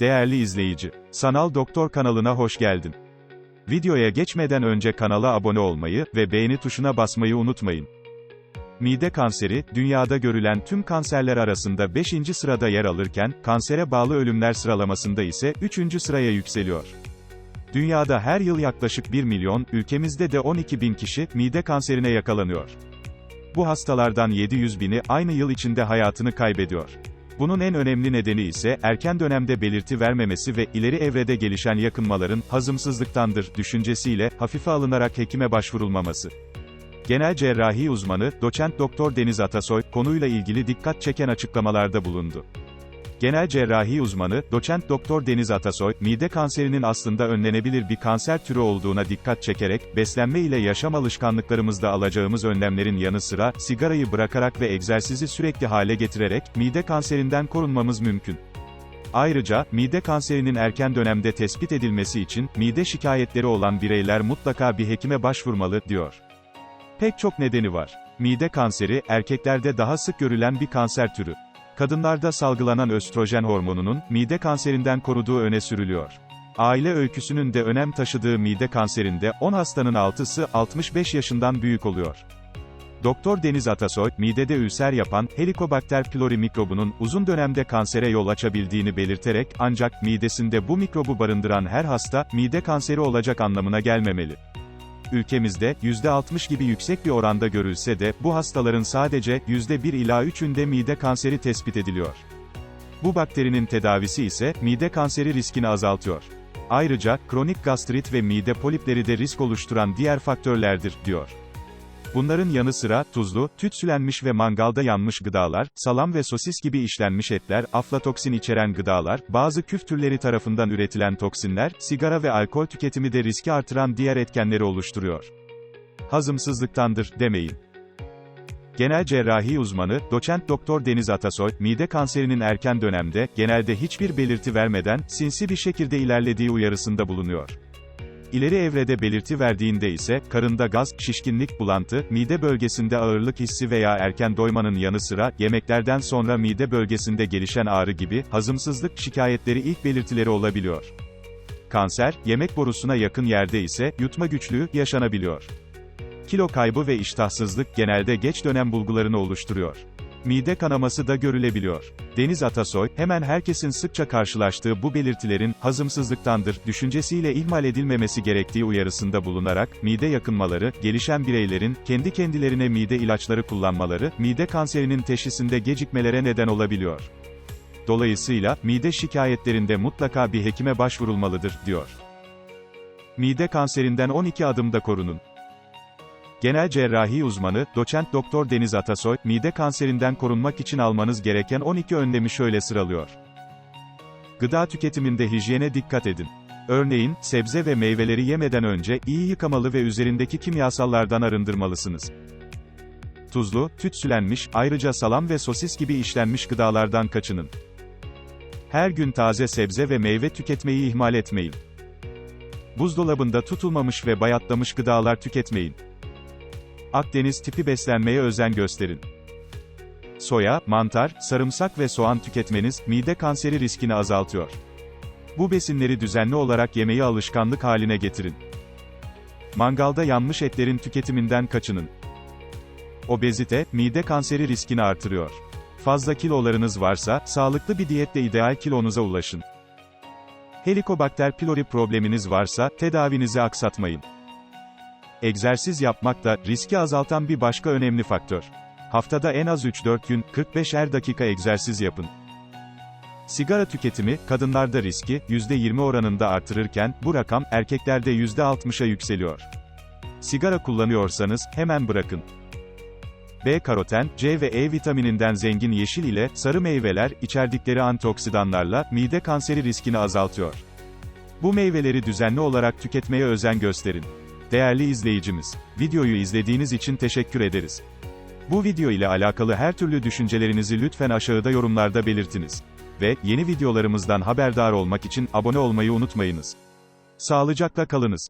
Değerli izleyici, Sanal Doktor kanalına hoş geldin. Videoya geçmeden önce kanala abone olmayı ve beğeni tuşuna basmayı unutmayın. Mide kanseri, dünyada görülen tüm kanserler arasında 5. sırada yer alırken, kansere bağlı ölümler sıralamasında ise 3. sıraya yükseliyor. Dünyada her yıl yaklaşık 1 milyon, ülkemizde de 12 bin kişi, mide kanserine yakalanıyor. Bu hastalardan 700 bini, aynı yıl içinde hayatını kaybediyor. Bunun en önemli nedeni ise, erken dönemde belirti vermemesi ve ileri evrede gelişen yakınmaların, hazımsızlıktandır, düşüncesiyle, hafife alınarak hekime başvurulmaması. Genel cerrahi uzmanı, doçent doktor Deniz Atasoy, konuyla ilgili dikkat çeken açıklamalarda bulundu. Genel cerrahi uzmanı, doçent doktor Deniz Atasoy, mide kanserinin aslında önlenebilir bir kanser türü olduğuna dikkat çekerek, beslenme ile yaşam alışkanlıklarımızda alacağımız önlemlerin yanı sıra, sigarayı bırakarak ve egzersizi sürekli hale getirerek, mide kanserinden korunmamız mümkün. Ayrıca, mide kanserinin erken dönemde tespit edilmesi için, mide şikayetleri olan bireyler mutlaka bir hekime başvurmalı, diyor. Pek çok nedeni var. Mide kanseri, erkeklerde daha sık görülen bir kanser türü. Kadınlarda salgılanan östrojen hormonunun, mide kanserinden koruduğu öne sürülüyor. Aile öyküsünün de önem taşıdığı mide kanserinde, 10 hastanın 6'sı, 65 yaşından büyük oluyor. Doktor Deniz Atasoy, midede ülser yapan, Helicobacter pylori mikrobunun, uzun dönemde kansere yol açabildiğini belirterek, ancak, midesinde bu mikrobu barındıran her hasta, mide kanseri olacak anlamına gelmemeli. Ülkemizde, %60 gibi yüksek bir oranda görülse de, bu hastaların sadece, %1 ila 3'ünde mide kanseri tespit ediliyor. Bu bakterinin tedavisi ise, mide kanseri riskini azaltıyor. Ayrıca, kronik gastrit ve mide polipleri de risk oluşturan diğer faktörlerdir, diyor. Bunların yanı sıra, tuzlu, tütsülenmiş ve mangalda yanmış gıdalar, salam ve sosis gibi işlenmiş etler, aflatoksin içeren gıdalar, bazı küf türleri tarafından üretilen toksinler, sigara ve alkol tüketimi de riski artıran diğer etkenleri oluşturuyor. Hazımsızlıktandır, demeyin. Genel cerrahi uzmanı, doçent doktor Deniz Atasoy, mide kanserinin erken dönemde, genelde hiçbir belirti vermeden, sinsi bir şekilde ilerlediği uyarısında bulunuyor. İleri evrede belirti verdiğinde ise, karında gaz, şişkinlik, bulantı, mide bölgesinde ağırlık hissi veya erken doymanın yanı sıra, yemeklerden sonra mide bölgesinde gelişen ağrı gibi, hazımsızlık şikayetleri ilk belirtileri olabiliyor. Kanser, yemek borusuna yakın yerde ise, yutma güçlüğü, yaşanabiliyor. Kilo kaybı ve iştahsızlık genelde geç dönem bulgularını oluşturuyor. Mide kanaması da görülebiliyor. Deniz Atasoy, hemen herkesin sıkça karşılaştığı bu belirtilerin, hazımsızlıktandır, düşüncesiyle ihmal edilmemesi gerektiği uyarısında bulunarak, mide yakınmaları, gelişen bireylerin, kendi kendilerine mide ilaçları kullanmaları, mide kanserinin teşhisinde gecikmelere neden olabiliyor. Dolayısıyla, mide şikayetlerinde mutlaka bir hekime başvurulmalıdır, diyor. Mide kanserinden 12 adımda korunun. Genel cerrahi uzmanı, doçent doktor Deniz Atasoy, mide kanserinden korunmak için almanız gereken 12 önlemi şöyle sıralıyor. Gıda tüketiminde hijyene dikkat edin. Örneğin, sebze ve meyveleri yemeden önce, iyi yıkamalı ve üzerindeki kimyasallardan arındırmalısınız. Tuzlu, tütsülenmiş, ayrıca salam ve sosis gibi işlenmiş gıdalardan kaçının. Her gün taze sebze ve meyve tüketmeyi ihmal etmeyin. Buzdolabında tutulmamış ve bayatlamış gıdalar tüketmeyin. Akdeniz tipi beslenmeye özen gösterin. Soya, mantar, sarımsak ve soğan tüketmeniz, mide kanseri riskini azaltıyor. Bu besinleri düzenli olarak yemeği alışkanlık haline getirin. Mangalda yanmış etlerin tüketiminden kaçının. Obezite, mide kanseri riskini artırıyor. Fazla kilolarınız varsa, sağlıklı bir diyetle ideal kilonuza ulaşın. Helicobacter pylori probleminiz varsa, tedavinizi aksatmayın. Egzersiz yapmak da, riski azaltan bir başka önemli faktör. Haftada en az 3-4 gün, 45'er dakika egzersiz yapın. Sigara tüketimi, kadınlarda riski, %20 oranında artırırken, bu rakam, erkeklerde %60'a yükseliyor. Sigara kullanıyorsanız, hemen bırakın. B-karoten, C ve E vitamininden zengin yeşil ile, sarı meyveler, içerdikleri antioksidanlarla, mide kanseri riskini azaltıyor. Bu meyveleri düzenli olarak tüketmeye özen gösterin. Değerli izleyicimiz, videoyu izlediğiniz için teşekkür ederiz. Bu video ile alakalı her türlü düşüncelerinizi lütfen aşağıda yorumlarda belirtiniz. Ve, yeni videolarımızdan haberdar olmak için abone olmayı unutmayınız. Sağlıcakla kalınız.